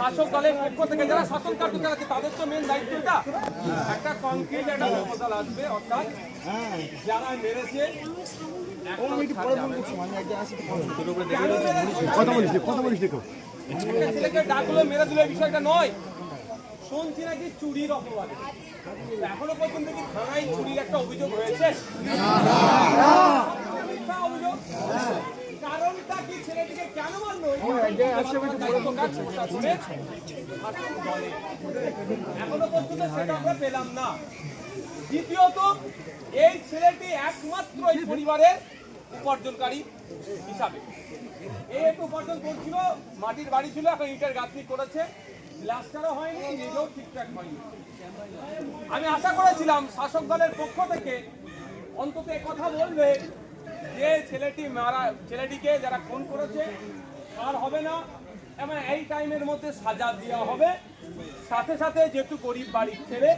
শাসক দলের পক্ষ থেকে যারা শাসন কার্য চালাচ্ছে তাদের তো মেন দায়িত্ব এটা একটা কংক্রিট একটা প্রপোজাল আসবে অর্থাৎ যারা মেরেছে এখন ছাড় যাবে। না। কথা বলিস নে, কথা বলিস দেখো। একটা ছেলেকে ডাকলো মেরে দিল বিষয়টা নয়। শুনছি নাকি চুরির অপবাদে। এখনও পর্যন্ত কি থানায় চুরির একটা অভিযোগ হয়েছে মিথ্যা অভিযোগ কারণটা কি ছেলেটিকে কেন মারলো দায়িত্ব কাজ প্রশাসনের শাসক দলের। দ্বিতীয়ত, এই ছেলেটি একমাত্র এই পরিবারের উপার্জনকারী হিসাবে। এই উপার্জন করছিল, মাটির বাড়ি ছিল, এখন ইটের গাঁথনি করেছে। প্লাস্টারও হয়নি, নিজেও ঠিকঠাক হয়নি। আমি আশা করেছিলাম, শাসক দলের পক্ষ থেকে অন্তত কথা বলবে যে ছেলেটি মারা, ছেলেটিকে যারা খুন করেছে, আর হবে না, এবং এই টাইমের মধ্যে সাজা দেওয়া হবে। সাথে সাথে যেহেতু গরিব বাড়ির ছেলে,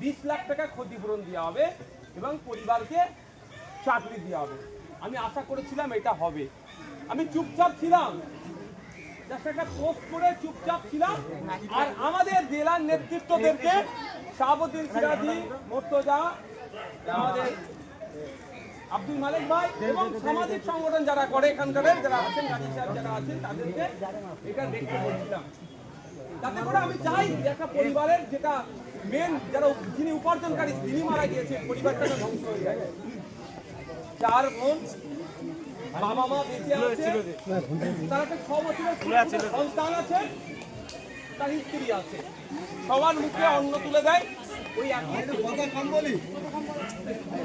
বিশ লাখ টাকা ক্ষতিপূরণ দেওয়া হবে এবং পরিবারকে চাকরি দেওয়া হবে। আমি আশা করেছিলাম এটা হবে। আমি চুপচাপ ছিলাম। জাস্ট একটা করে চুপচাপ ছিলাম। আর আমাদের জেলার নেতৃত্বদেরকে শাহাবুদ্দিন সিরাজি মোর্তজা, আমাদের আব্দুল মালিক ভাই এবং সামাজিক সংগঠন যারা করে এখানকার যারা আছেন গাজী সাহেব যারা আছেন তাদেরকে এটা দেখতে বলছিলাম। যাতে করে আমি চাই যে একটা পরিবারের যেটা মেন যারা যিনি উপার্জনকারী তিনি মারা গিয়েছেন পরিবারটা ধ্বংস হয়ে যায়। চার বোন বাবা মা বেঁচে আছে তার একটা ছ বছরের সন্তান আছে তার স্ত্রী আছে। সবার মুখে অন্ন তুলে দেয়। ওই একই।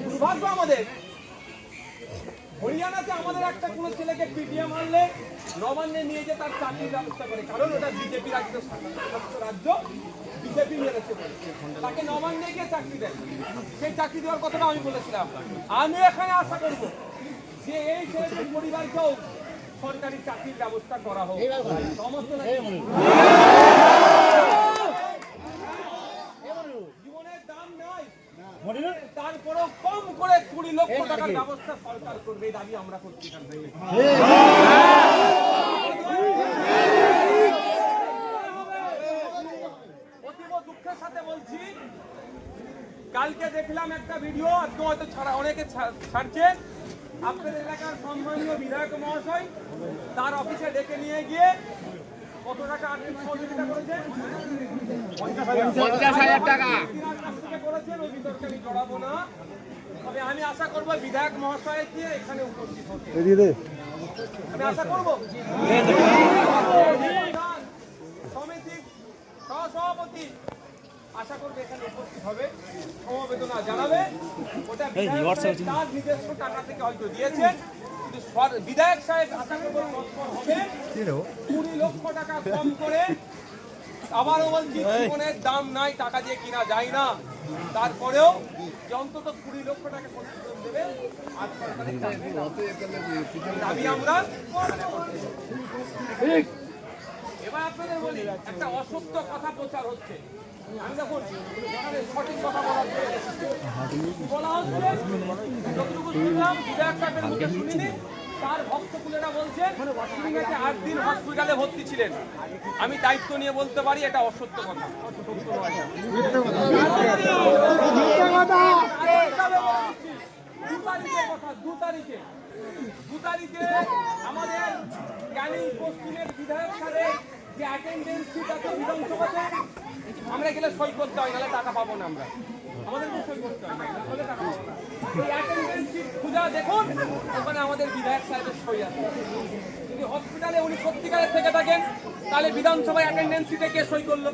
দুর্ভাগ্য আমাদের। হরিয়ানাতে আমাদের একটা কোনো ছেলেকে পিটিয়ে মারলে নবান্নে নিয়ে যে তার চাকরির ব্যবস্থা করে। কারণ ওটা বিজেপি রাজ্য রাজ্য বিজেপি মেরেছে। তাকে নবান্নে গিয়ে চাকরি দেয়। সেই চাকরি দেওয়ার কথাটা আমি বলেছিলাম। আমি এখানে আশা করব যে এই ছেলেটির পরিবারকেও সরকারি চাকরির ব্যবস্থা করা হোক। সমস্ত নাকি? জীবনের দাম নাই তারপরেও কম করে কুড়ি লক্ষ টাকার ব্যবস্থা সরকার করবে এই দাবি আমরা করছি অতীব দুঃখের সাথে বলছি কালকে দেখলাম একটা ভিডিও আজকে হয়তো ছাড়া অনেকে ছা- ছাড়ছে। আপনাদের এলাকার সম্মানীয় বিধায়ক মহাশয় তার অফিসে ডেকে নিয়ে গিয়ে কত টাকা আর্থিক সহযোগিতা করেছেন? পঞ্চাশ হাজার টাকা। করেছেন ওই বিতর্কে আমি জড়াবো না। তবে আমি আশা করব বিধায়ক এখানে উপস্থিত হতে। আমি আশা করব সমিতি সহসভাপতি আশা করবে এখানে উপস্থিত হবে। সমবেদনা জানাবে। ওটা তার নিজস্ব টাকা থেকে হয়তো দিয়েছেন কিন্তু সর- বিধায়ক সাহেব আশা করব তৎপর হবে। কুড়ি লক্ষ টাকা কম করে আবারও বলছি জীবনের দাম নাই টাকা দিয়ে কিনা যায় না। তারপরেও যে অন্তত কুড়ি লক্ষ টাকা ক্ষতিপূরণ দেবে। দাবি আমরা এবার আপনাদের বলি একটা অসত্য কথা প্রচার হচ্ছে। আমি দেখুন সঠিক কথা জন্য বলা হচ্ছে যতটুকু শুনলাম সাহেবের মুখে শুনিনি। তার ভক্তকুলেরা বলছেন তিনি নাকি আট দিন হসপিটালে ভর্তি ছিলেন। আমি দায়িত্ব নিয়ে বলতে পারি এটা অসত্য কথা। দু তারিখে দু তারিখে আমাদের ক্যানিং পশ্চিমের বিধায়ক সাহেব যে অ্যাটেন্ডেন্স আছে বিধানসভাতে আমরা গেলে সই করতে হয় নাহলে টাকা পাবো না আমরা। দেখুন ওখানে আমাদের বিধায়ক সাহেবের সই আছে যদি হসপিটালে উনি সত্যিকারের থেকে থাকেন তাহলে বিধানসভায় অ্যাটেন্ডেন্সিতে কে সই করল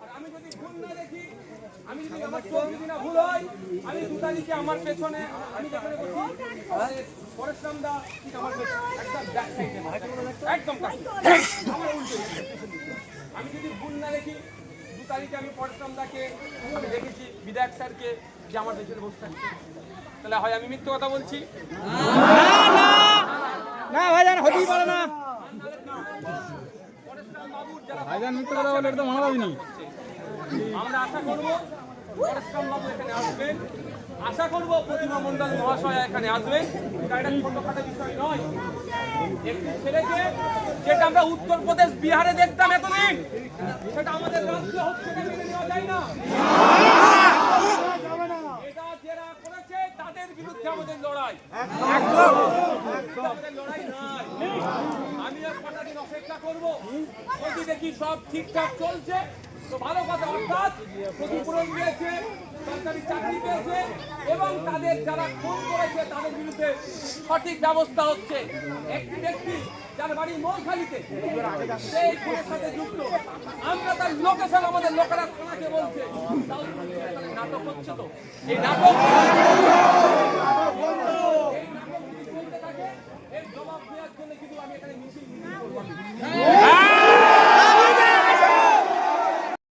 আর আমি যদি ভুল না দেখি আমি যদি আমার চোখ যদি না ভুল হয় আমি দু তারিখে আমার পেছনে আমি যেখানে বসি পরেশরাম দা ঠিক আমার পেছনে। একদম ব্যাক সাইডে একদম আমার উল্টো আমি যদি ভুল না দেখি দু তারিখে আমি পরেশরাম দাকে আমি দেখেছি বিধায়ক স্যারকে যে আমার পেছনে বসে থাকছে তাহলে হয় আমি মিথ্যে কথা বলছি? না ভাইজান হতেই পারে না। ভাইজান মিথ্যে কথা বলে এটা তো মানা যাবেনি আমরা আশা করব পরেশরাম এখানে আসবেন। আশা করব প্রতিমা মন্ডল মহাশয় এখানে আসবেন। এটা ছোটখাটো বিষয় নয়। একটি ছেলেকে যেটা আমরা উত্তরপ্রদেশ বিহারে দেখতাম এতদিন সেটা আমাদের রাজ্যে হচ্ছে না মেনে নেওয়া যায় না। এটা যারা করেছে তাদের বিরুদ্ধে আমাদের লড়াই। আমাদের লড়াই নাই আমি আর কটা দিন অপেক্ষা করব। যদি দেখি সব ঠিকঠাক চলছে? তো ভালো কথা, অর্থাৎ ক্ষতিপূরণ দিয়েছে, সরকারি চাকরি পেয়েছে, এবং তাদের যারা খুন করেছে, তাদের বিরুদ্ধে সঠিক ব্যবস্থা হচ্ছে। একটি ব্যক্তি যার বাড়ি মৌখালিতে সেই খুনের সাথে যুক্ত। আমরা তার লোকেশন আমাদের লোকেরা থানাকে বলছে। নাটক হচ্ছে তো। এই নাটক